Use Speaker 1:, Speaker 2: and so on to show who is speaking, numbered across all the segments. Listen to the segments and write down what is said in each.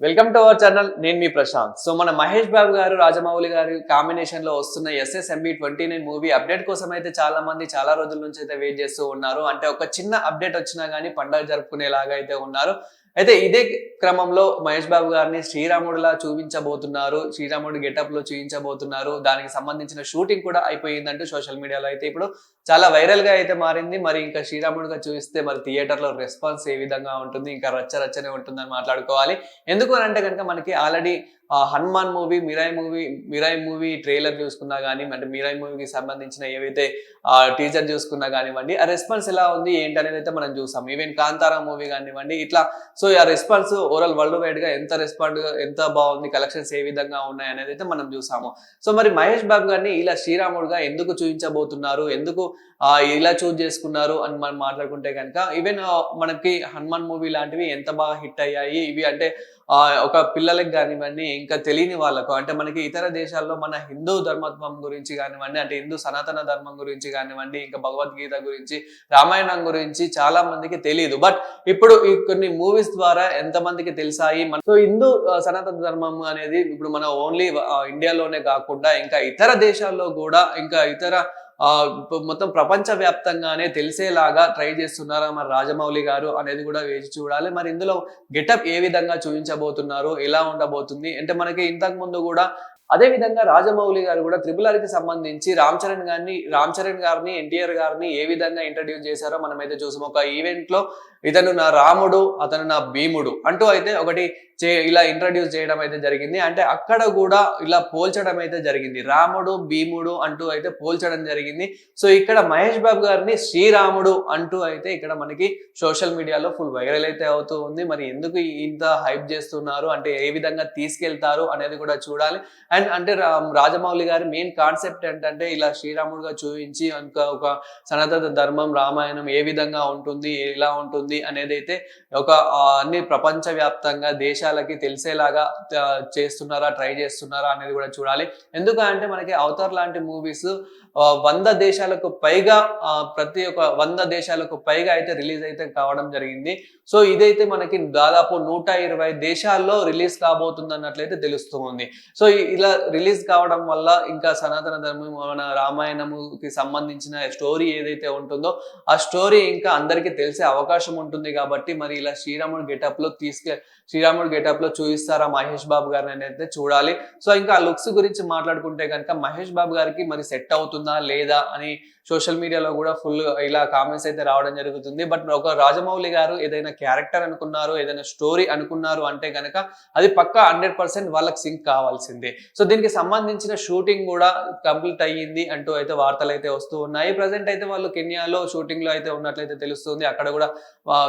Speaker 1: Welcome to our channel నేను మీ Prashanth. So మన మహేష్ బాబు గారు రాజమౌళి గారి కాంబినేషన్లో వస్తున్న SSMB twenty nine movie update కోసం అయితే చాలా మంది చాలా రోజుల నుంచి అయితే వెయిట్ చేస్తూ ఉన్నారు. అంటే ఒక చిన్న అప్డేట్ వచ్చినా గానీ పండగ జరుపుకునేలాగా అయితే ఉన్నారు. అయితే ఇదే క్రమంలో మహేష్ బాబు గారిని శ్రీరాముడిలా చూపించబోతున్నారు శ్రీరాముడు గెటప్లో చూపించబోతున్నారు. దానికి సంబంధించిన షూటింగ్ కూడా అయిపోయిందంటూ సోషల్ మీడియాలో అయితే ఇప్పుడు చాలా వైరల్గా అయితే మారింది. మరి ఇంకా శ్రీరాముడిగా చూపిస్తే మరి థియేటర్లో రెస్పాన్స్ ఏ విధంగా ఉంటుంది? ఇంకా రచ్చ రచ్చనే ఉంటుందని మాట్లాడుకోవాలి. ఎందుకు అని అంటే కనుక మనకి already Hanuman movie Mirai movie Mirai movie trailer చూసుకున్నా కానీ అంటే మిరాయ్ మూవీకి సంబంధించిన ఏవైతే టీజర్ చూసుకున్నా కానివ్వండి ఆ రెస్పాన్స్ ఎలా ఉంది ఏంటి అనేది అయితే మనం చూసాం. ఈవెన్ కాంతారా మూవీ కానివ్వండి ఇట్లా సో ఆ రెస్పాన్స్ ఓవరాల్ వరల్డ్ వైడ్గా ఎంత రెస్పాండ్ ఎంత బాగుంది కలెక్షన్స్ ఏ విధంగా ఉన్నాయి అనేది అయితే మనం చూసాము. సో మరి మహేష్ బాబు గారిని ఇలా శ్రీరాముడుగా ఎందుకు చూపించబోతున్నారు? ఎందుకు ఇలా చూజ్ చేసుకున్నారు అని మనం మాట్లాడుకుంటే కనుక ఈవెన్ మనకి హనుమాన్ మూవీ లాంటివి ఎంత బాగా హిట్ అయ్యాయి ఇవి అంటే ఒక పిల్లలకు కానివ్వండి ఇంకా తెలియని వాళ్ళకు అంటే మనకి ఇతర దేశాల్లో మన హిందూ ధర్మత్వం గురించి కానివ్వండి అంటే హిందూ సనాతన ధర్మం గురించి కానివ్వండి ఇంకా భగవద్గీత గురించి రామాయణం గురించి చాలా మందికి తెలియదు. బట్ ఇప్పుడు ఈ కొన్ని మూవీస్ ద్వారా ఎంత మందికి తెలిసాయి? మన సో హిందూ సనాతన ధర్మం అనేది ఇప్పుడు మన ఓన్లీ ఇండియాలోనే కాకుండా ఇంకా ఇతర దేశాల్లో కూడా ఇంకా ఇతర మొత్తం ప్రపంచ వ్యాప్తంగానే తెలిసేలాగా ట్రై చేస్తున్నారా మరి రాజమౌళి గారు అనేది కూడా వేచి చూడాలి. మరి ఇందులో గెటప్ ఏ విధంగా చూపించబోతున్నారు ఎలా ఉండబోతుంది? అంటే మనకి ఇంతకు ముందు కూడా అదే విధంగా రాజమౌళి గారు కూడా త్రిబుల్ ఆర్కి సంబంధించి రామ్ చరణ్ గారిని రామ్ చరణ్ గారిని ఎన్టీఆర్ గారిని ఏ విధంగా ఇంట్రడ్యూస్ చేశారో మనం అయితే చూసాం. ఒక ఈవెంట్లో ఇతను నా రాముడు అతను నా భీముడు అంటూ అయితే ఒకటి చే ఇలా ఇంట్రడ్యూస్ చేయడం అయితే జరిగింది. అంటే అక్కడ కూడా ఇలా పోల్చడం అయితే జరిగింది. రాముడు భీముడు అంటూ అయితే పోల్చడం జరిగింది. సో ఇక్కడ మహేష్ బాబు గారిని శ్రీరాముడు అంటూ అయితే ఇక్కడ మనకి సోషల్ మీడియాలో ఫుల్ వైరల్ అయితే అవుతూ ఉంది. మరి ఎందుకు ఇంత హైప్ చేస్తున్నారు? అంటే ఏ విధంగా తీసుకెళ్తారు అనేది కూడా చూడాలి. అండ్ అంటే రా- రాజమౌళి గారి మెయిన్ కాన్సెప్ట్ ఏంటంటే ఇలా శ్రీరాముడుగా చూపించి ఇంకా ఒక సనాతన ధర్మం రామాయణం ఏ విధంగా ఉంటుంది ఎలా ఉంటుంది అనేది అయితే ఒక అన్ని ప్రపంచ వ్యాప్తంగా దేశాలకి తెలిసేలాగా చేస్తున్నారా ట్రై చేస్తున్నారా అనేది కూడా చూడాలి. ఎందుకంటే మనకి అవతార్ లాంటి మూవీస్ వంద దేశాలకు పైగా ప్రతి ఒక్క వంద దేశాలకు పైగా అయితే రిలీజ్ అయితే కావడం జరిగింది. సో ఇదైతే మనకి దాదాపు నూట ఇరవై దేశాల్లో రిలీజ్ కాబోతుంది అన్నట్లయితే తెలుస్తుంది. సో ఇలా ఇలా రిలీజ్ కావడం వల్ల ఇంకా సనాతన ధర్మం మన రామాయణముకి సంబంధించిన స్టోరీ ఏదైతే ఉంటుందో ఆ స్టోరీ ఇంకా అందరికీ తెలిసే అవకాశం ఉంటుంది కాబట్టి మరి ఇలా శ్రీరాముడు గెటప్లో తీసుకె శ్రీరాముడు గెటప్లో చూపిస్తారా మహేష్ బాబు గారిని అయితే చూడాలి. సో ఇంకా ఆ లుక్స్ గురించి మాట్లాడుకుంటే కనుక మహేష్ బాబు గారికి మరి సెట్ అవుతుందా లేదా అని సోషల్ మీడియాలో కూడా ఫుల్ ఇలా కామెంట్స్ అయితే రావడం జరుగుతుంది. బట్ ఒక రాజమౌళి గారు ఏదైనా క్యారెక్టర్ అనుకున్నారు ఏదైనా స్టోరీ అనుకున్నారు అంటే కనుక అది పక్కా హండ్రెడ్ పర్సెంట్ వాళ్ళకి సింక్ కావాల్సిందే. సో దీనికి సంబంధించిన షూటింగ్ కూడా కంప్లీట్ అయ్యింది అంటూ అయితే వార్తలు అయితే వస్తూ ఉన్నాయి. ప్రజెంట్ అయితే వాళ్ళు కెన్యాలో షూటింగ్లో అయితే ఉన్నట్లయితే తెలుస్తుంది. అక్కడ కూడా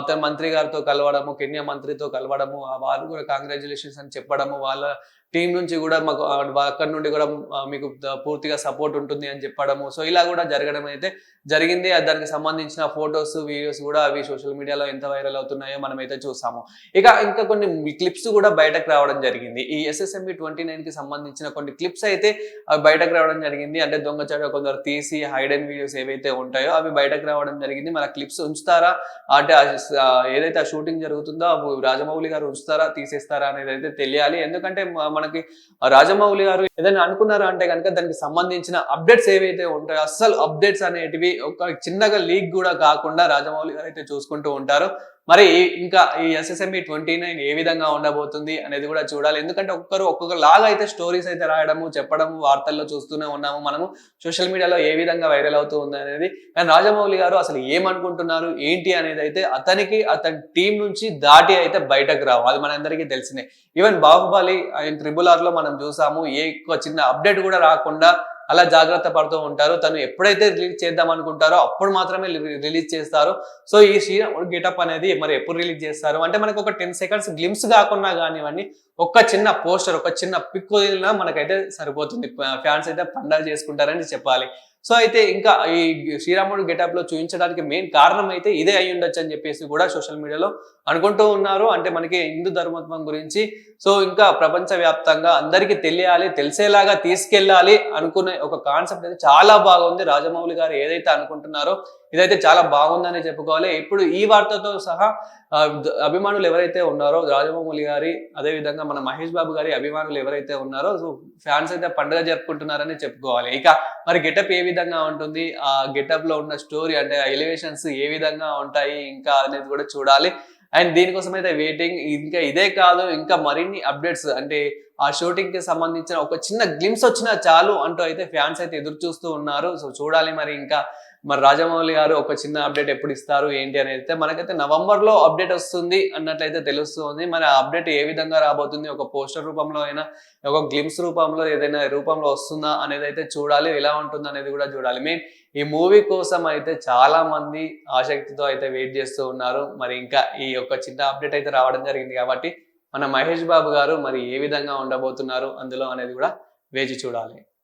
Speaker 1: తన మంత్రి గారితో కలవడము కెన్యా మంత్రితో కలవడము వాళ్ళు కూడా కాంగ్రాచులేషన్స్ అని చెప్పడము వాళ్ళ టీం నుంచి కూడా మాకు అక్కడ నుండి కూడా మీకు పూర్తిగా సపోర్ట్ ఉంటుంది అని చెప్పడము. సో ఇలా కూడా జరగడం అయితే జరిగింది. దానికి సంబంధించిన ఫొటోస్ వీడియోస్ కూడా అవి సోషల్ మీడియాలో ఎంత వైరల్ అవుతున్నాయో మనం అయితే చూసాము. ఇక ఇంకా కొన్ని క్లిప్స్ కూడా బయటకు రావడం జరిగింది. ఈ ఎస్ఎస్ఎంబి ట్వంటీ నైన్కి సంబంధించిన కొన్ని క్లిప్స్ అయితే అవి బయటకు రావడం జరిగింది. అంటే దొంగచాట కొందరు తీసి హైడెన్ వీడియోస్ ఏవైతే ఉంటాయో అవి బయటకు రావడం జరిగింది. మన క్లిప్స్ ఉంచుతారా? అంటే ఏదైతే ఆ షూటింగ్ జరుగుతుందో అవి రాజమౌళి గారు ఉంచుతారా? తీసేస్తారా అనేది అయితే తెలియాలి. ఎందుకంటే మనకి రాజమౌళి గారు ఏదైనా అనుకున్నారా అంటే కనుక దానికి సంబంధించిన అప్డేట్స్ ఏవైతే ఉంటాయో అస్సలు అప్డేట్స్ అనేటివి ఒక చిన్నగా లీక్ కూడా కాకుండా రాజమౌళి గారు అయితే చూసుకుంటూ ఉంటారు. మరి ఇంకా ఈ ఎస్ఎస్ఎంఈ ట్వంటీ నైన్ ఏ విధంగా ఉండబోతుంది అనేది కూడా చూడాలి. ఎందుకంటే ఒక్కొక్కరు ఒక్కొక్క లాగా అయితే స్టోరీస్ అయితే రాయడము చెప్పడము వార్తల్లో చూస్తూనే ఉన్నాము. మనము సోషల్ మీడియాలో ఏ విధంగా వైరల్ అవుతూ ఉంది అనేది. కానీ రాజమౌళి గారు అసలు ఏమనుకుంటున్నారు ఏంటి అనేది అయితే అతనికి అతని టీం నుంచి దాటి అయితే బయటకు రావు. అది మనందరికీ తెలిసిందే. ఈవెన్ బాహుబలి ఆయన ట్రిబుల్ ఆర్లో మనం చూసాము ఏ చిన్న అప్డేట్ కూడా రాకుండా అలా జాగ్రత్త పడుతూ ఉంటారు. తను ఎప్పుడైతే రిలీజ్ చేద్దాం అనుకుంటారో అప్పుడు మాత్రమే రిలీజ్ చేస్తారు. సో ఈ శ్రీరాముడు గెటప్ అనేది మరి ఎప్పుడు రిలీజ్ చేస్తారు? అంటే మనకు ఒక టెన్ సెకండ్స్ గ్లిమ్స్ కాకుండా కానివ్వండి ఒక్క చిన్న పోస్టర్ ఒక చిన్న పిక్ వదిలినా మనకైతే సరిపోతుంది. ఫ్యాన్స్ అయితే పండగ చేసుకుంటారని చెప్పాలి. సో అయితే ఇంకా ఈ శ్రీరాముడు గెటప్లో చూపించడానికి మెయిన్ కారణం అయితే ఇదే అయి ఉండొచ్చు అని చెప్పేసి కూడా సోషల్ మీడియాలో అనుకుంటూ ఉన్నారు. అంటే మనకి హిందూ ధర్మత్వం గురించి. సో ఇంకా ప్రపంచవ్యాప్తంగా అందరికీ తెలియాలి తెలిసేలాగా తీసుకెళ్ళాలి అనుకునే ఒక కాన్సెప్ట్ అయితే చాలా బాగుంది. రాజమౌళి గారు ఏదైతే అనుకుంటున్నారో ఇదైతే చాలా బాగుందని చెప్పుకోవాలి. ఇప్పుడు ఈ వార్తతో సహా అభిమానులు ఎవరైతే ఉన్నారో రాజమౌళి గారి అదే విధంగా మన మహేష్ బాబు గారి అభిమానులు ఎవరైతే ఉన్నారో సో ఫ్యాన్స్ అయితే పండుగ జరుపుకుంటున్నారని చెప్పుకోవాలి. ఇక మరి గెటప్ ఏ విధంగా ఉంటుంది? ఆ గెటప్లో ఉన్న స్టోరీ అంటే ఎలివేషన్స్ ఏ విధంగా ఉంటాయి ఇంకా అనేది కూడా చూడాలి. అండ్ దీనికోసం అయితే వెయిటింగ్ ఇంకా ఇదే కాదు ఇంకా మరిన్ని అప్డేట్స్ అంటే ఆ షూటింగ్కి సంబంధించిన ఒక చిన్న గ్లిమ్స్ వచ్చినా చాలు అంటూ అయితే ఫ్యాన్స్ అయితే ఎదురు చూస్తూ ఉన్నారు. సో చూడాలి మరి ఇంకా మరి రాజమౌళి గారు ఒక చిన్న అప్డేట్ ఎప్పుడు ఇస్తారు ఏంటి అనేది అయితే మనకైతే నవంబర్లో అప్డేట్ వస్తుంది అన్నట్లయితే తెలుస్తుంది. మరి ఆ అప్డేట్ ఏ విధంగా రాబోతుంది ఒక పోస్టర్ రూపంలో అయినా ఒక గ్లిమ్స్ రూపంలో ఏదైనా రూపంలో వస్తుందా అనేది అయితే చూడాలి ఎలా ఉంటుంది అనేది కూడా చూడాలి. మెయిన్ ఈ మూవీ కోసం అయితే చాలా మంది ఆసక్తితో అయితే వెయిట్ చేస్తూ ఉన్నారు. మరి ఇంకా ఈ యొక్క చిన్న అప్డేట్ అయితే రావడం జరిగింది కాబట్టి మన మహేష్ బాబు గారు మరి ఏ విధంగా ఉండబోతున్నారు అందులో అనేది కూడా వేచి చూడాలి.